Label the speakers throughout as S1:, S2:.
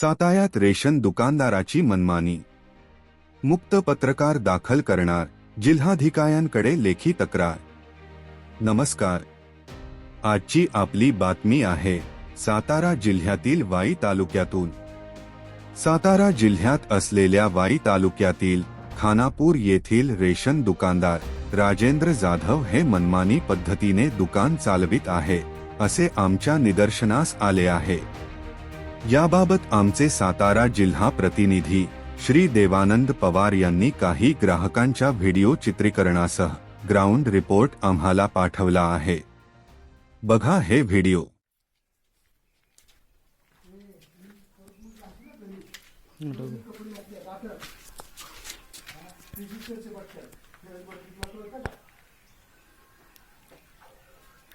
S1: सातायात ration दुकानदाराची मनमानी. मुक्त पत्रकार दाखल करणार जिल्हाधिकाऱ्यांकडे लेखी तक्रार. नमस्कार. आजची आपली बातमी आहे सातारा जिल्ह्यातील वाई तालुक्यातून. सातारा जिल्ह्यात असलेल्या वाई तालुक्यातील खानापूर येथील रेशन दुकानदार राजेंद्र जाधव हे मनमानी पद्धतीने दुकान चालवित आहे असे आमच्या निदर्शनास आले आहे. याबाबत आमचे सातारा जिल्हा प्रतिनिधी श्री देवानंद पवार यांनी काही ग्राहकांच्या व्हिडिओ चित्रीकरणासह ग्राउंड रिपोर्ट आम्हाला पाठवला आहे. बघा हे व्हिडिओ.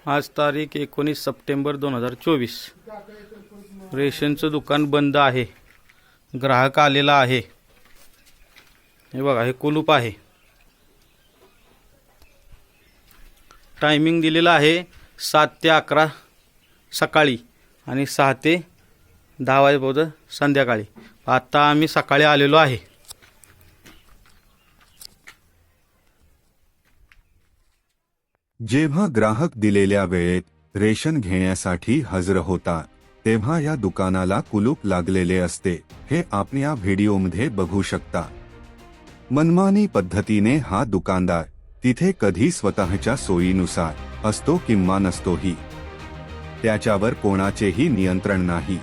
S2: आज तारीख एकोणीस सप्टेंबर दोन हजार चोवीस. रेशनचं दुकान बंद आहे. ग्राहक आलेला आहे. हे बघा हे कुलूप आहे. टायमिंग दिलेला आहे सात ते अकरा सकाळी आणि सहा ते दहा वाजेपर्यंत संध्याकाळी. आत्ता आम्ही सकाळी आलेलो आहे.
S1: जेव्हा ग्राहक दिलेल्या वेळेत रेशन घेण्यासाठी हजर होता तेव्हा या दुकानाला कुलूप लागलेले असते. हे आपण या व्हिडिओमध्ये बघू शकता. मनमानी पद्धतीने हा दुकानदार तिथे कधी स्वतःच्या सोयीनुसार असतो किंवा नसतोही. त्याच्यावर कोणाचेही नियंत्रण नाही.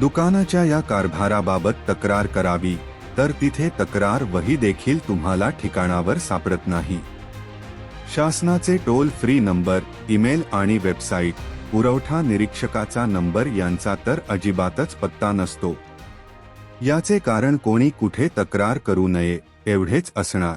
S1: दुकानाच्या या कारभाराबाबत तक्रार करावी तर तिथे तक्रार वही देखील तुम्हाला ठिकाणावर सापडत नाही. शासनाचे टोल फ्री नंबर ईमेल आणि वेबसाईट पुरवठा निरीक्षकाचा नंबर यांचा तर अजिबातच पत्ता नसतो. याचे कारण कोणी कुठे तक्रार करू नये एवढेच असणार.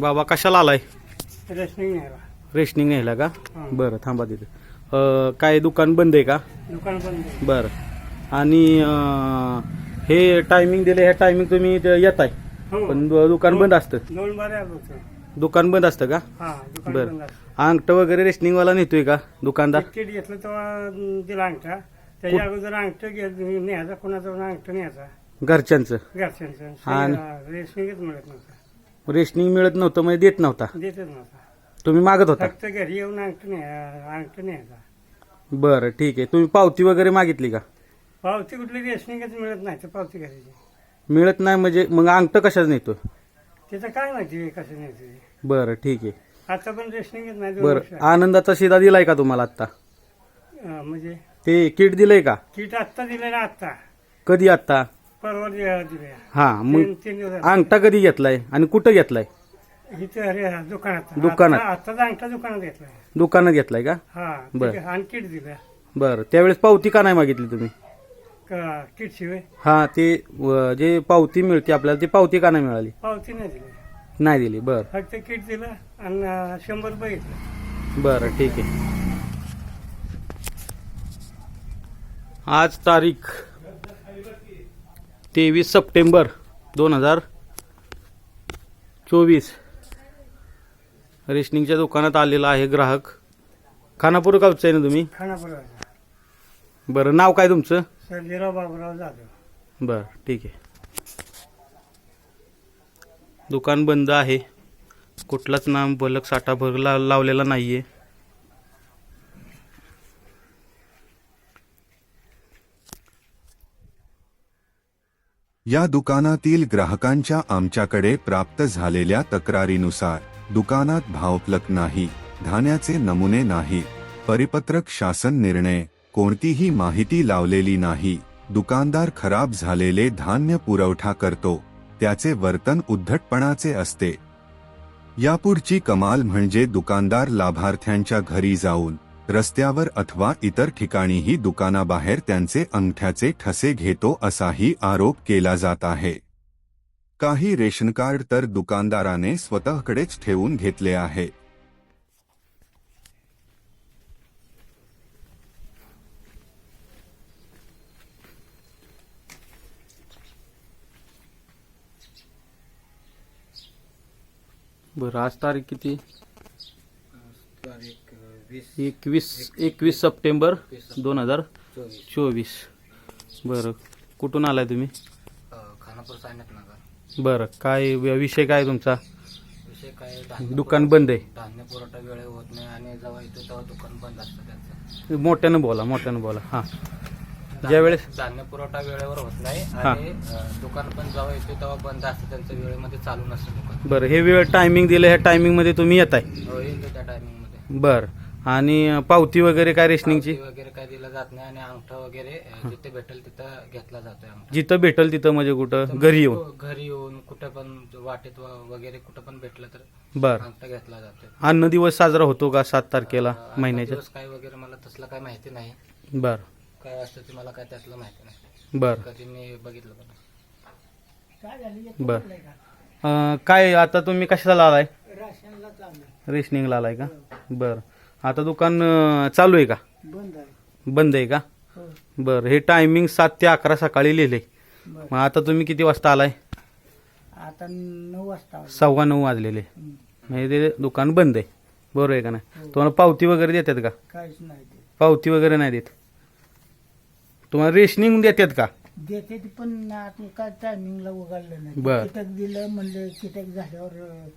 S2: बाबा कशाला आलाय?
S3: रेशनिंग नाही.
S2: रेशनिंग न्यायला का. बरं थांबा तिथे. काय दुकान बंद आहे का?
S3: दुकान बंद.
S2: बरं. आणि हे टायमिंग दिले हे टायमिंग तुम्ही येत आहे
S3: हो.
S2: पण दुकान बंद असतं. दुकान. बंद असतं का?
S3: हा
S2: बरं. अंगठ वगैरे रेशनिंगवाला नेतोय का दुकानदार?
S3: घेतलं तेव्हा दिला अंगठा. त्याच्या अगोदर अंगठ न्यायचा कोणाचा अंगठ न्यायचा.
S2: घरच्यांचं.
S3: घरच्यांचं. रेशनिंगच मिळत नव्हतं.
S2: रेशनिंग मिळत नव्हतं म्हणजे देत नव्हता.
S3: देतच नव्हता.
S2: तुम्ही मागत होता?
S3: फक्त घरी येऊन अंगठ न्यायचा
S2: बरं ठीक आहे. तुम्ही पावती वगैरे मागितली का?
S3: पावती कुठली रेशनिंगच मिळत नाही तर पावती घ्यायची
S2: मिळत नाही म्हणजे मग अंगठ कशाच नेतो?
S3: त्याचं काय माहिती कसं न्यायचं ते.
S2: बरं ठीक आहे.
S3: आता पण रेशनिंगच नाही दोन
S2: बरं
S3: वर्ष.
S2: आनंदाचा शिदा दिलाय का तुम्हाला आता
S3: अं, म्हणजे?
S2: ते किट दिलंय का?
S3: किट आत्ता दिलं ना आत्ता.
S2: कधी आता
S3: परवा
S2: हा मग
S3: तीन तीन दिवस झाले.
S2: अंगठा कधी घेतलाय? आणि कुठं घेतलाय?
S3: इथे अरे हा, दुकानात.
S2: दुकानात.
S3: आता अंगठा दुकानात घेतलाय.
S2: दुकानात घेतलाय का?
S3: हा
S2: बरं.
S3: आणि किट दिलं.
S2: बरं. त्यावेळेस पावती का नाही मागितली तुम्ही?
S3: का किट शिवाय?
S2: हा ते जे पावती मिळते आपल्याला ती पावती का नाही मिळाली?
S3: पावती नाही दिली.
S2: नाही दिली. बरं.
S3: फक्त किट दिलं आणि अं, शंभर रुपये घेतलं.
S2: बरं ठीक आहे. आज तारीख तेवीस सप्टेंबर दोन हजार चोवीस. रेशनिंगच्या दुकानात आलेला आहे ग्राहक. खानापूर गावचं आहे ना तुम्ही?
S3: खानापुराचा
S2: बरं नाव काय तुमचं?
S3: सर्जेराव बाबूराव जाधव.
S2: बरं ठीक आहे. दुकान बंद आहे. कुठलाच नाम बलक साठा भर ला लावलेला नाहीये.
S1: या दुकानातील ग्राहकांच्या आमच्याकडे प्राप्त झालेल्या तक्रारीनुसार दुकानात भावफलक नाही धान्याचे नमुने नाही परिपत्रक शासन निर्णय कोणतीही माहिती लावलेली नाही दुकानदार खराब झालेले धान्य पुरवठा करतो त्याचे वर्तन उद्धटपणाचे असते. यापुढची कमाल म्हणजे दुकानदार लाभार्थ्यांच्या घरी जाऊन रस्त्यावर अथवा इतर ठिकाणीही दुकानाबाहेर त्यांचे अंगठ्याचे ठसे घेतो असाही आरोप केला जात आहे. काही रेशन कार्ड तर दुकानदाराने स्वतःकडेच ठेवून घेतले आहे.
S2: बरं आज तारीख किती? एकवीस एकवीस सप्टेंबर दोन हजार
S4: चोवीस.
S2: बरं. कुठून आलाय तुम्ही?
S4: खानापूर नगर
S2: बरं. काय विषय काय तुमचा?
S4: विषय काय
S2: दुकान बंद आहे.
S4: धान्य पुरवठा वेळे होत नाही आणि जेव्हा येतो तेव्हा दुकान बंद असतं त्यांचं.
S2: मोठ्यानं बोला मोठ्यानं बोला. हां. ज्या वेळेस
S4: धान्य पुरवठा वेळेवर होत नाही आणि दुकान पण जेव्हा येतो तेव्हा बंद असतं त्यांचं वेळेमध्ये चालू नसतं दुकान.
S2: बरं. हे वेळ टायमिंग दिलं ह्या टायमिंगमध्ये तुम्ही येताय.
S4: हो, येतो त्या टायमिंगमध्ये.
S2: बरं. आणि पावती वगैरे काय रेशनिंगची?
S4: पावती वगैरे काय दिलं जात नाही आणि अंगठा वगैरे जिथे भेटेल तिथं घेतला जातोय अंगठा.
S2: जिथं भेटल तिथं म्हणजे कुठं? घरी येऊन.
S4: हो, घरी येऊन कुठे पण वाटेत व- वगैरे कुठं पण भेटलं तर
S2: बरं.
S4: अंगठा घेतला जातोय.
S2: अन्न दिवस साजरा होतो का सात तारखेला महिन्याच्या?
S4: दिवस काय वगैरे मला तसलं काय माहिती नाही.
S2: बरं.
S4: काय असतं ते मला काय त्यातलं माहिती नाही.
S2: बरं.
S4: कधी मी बघितलं पण नाही.
S2: बरं. अं, काय आता तुम्ही कशाला आलाय
S3: राशनला चाललं
S2: रेशनिंगला आलाय का? बरं. आता दुकान अं, चालू आहे का?
S3: बंद आहे.
S2: बंद आहे का?
S3: हो.
S2: बरं हे टायमिंग सात ते अकरा सकाळी लिहिले.
S3: बरं.
S2: मग आता तुम्ही किती वाजता आलाय?
S3: आता नऊ वाजता आलो.
S2: सव्वा नऊ वाजलेले.
S3: हं.
S2: म्हणजे ते दुकान बंद आहे. बरोबर आहे का नाही? तुम्हाला पावती वगैरे देतात का?
S3: काहीच नाही ते
S2: पावती वगैरे नाही देत. तुम्हाला रेशनिंग देतात का?
S3: देते ते पण आता काय टायमिंगला उघडलं नाही.
S2: बर.
S3: कीटक दिलं म्हणलं कीटक झाल्यावर अं,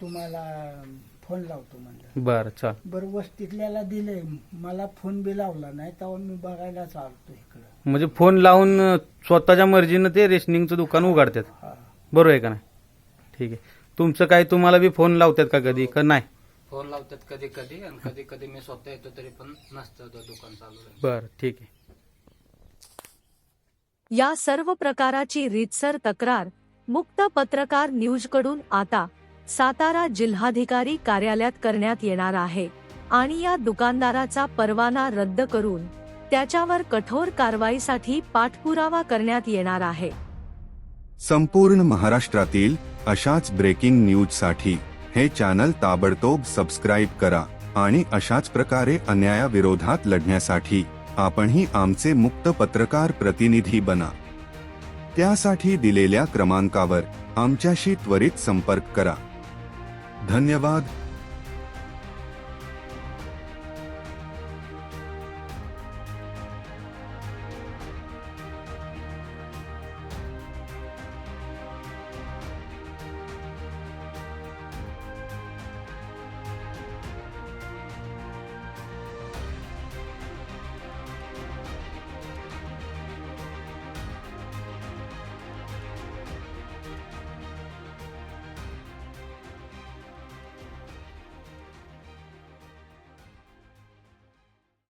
S3: तुम्हाला फोन लावतो म्हणलं.
S2: बरं चाल.
S3: बरं वस्तीतल्याला दिलंय. मला फोन बी लावला नाही तेव्हा मी बघायला चालतो इकडं.
S2: म्हणजे फोन लावून अं, स्वतःच्या मर्जीनं ते रेशनिंगचं दुकान उघडतात.
S3: हा.
S2: बरोबर आहे का नाही? ठीक आहे. तुमचं काय तुम्हाला बी फोन लावतात का कधी का नाही?
S4: फोन लावतात कधी कधी आणि कधी कधी मी स्वतः येतो तरी पण नसतं तो दुकान चालू आहे.
S2: बरं ठीक आहे.
S5: या सर्व प्रकाराची रीतसर तक्रार मुक्त पत्रकार न्यूजकडून आता सातारा जिल्हाधिकारी कार्यालयात करण्यात येणार आहे आणि या दुकानदाराचा परवाना रद्द करून त्याच्यावर कठोर कारवाईसाठी पाठपुरावा करण्यात येणार आहे.
S1: संपूर्ण महाराष्ट्रातील अशाच ब्रेकिंग न्यूजसाठी हे चॅनल ताबडतोब सबस्क्राईब करा आणि अशाच प्रकारे अन्यायाविरोधात लढण्यासाठी आपणही आमचे मुक्त पत्रकार प्रतिनिधी बना. त्यासाठी दिलेल्या क्रमांकावर आमच्याशी त्वरित संपर्क करा. धन्यवाद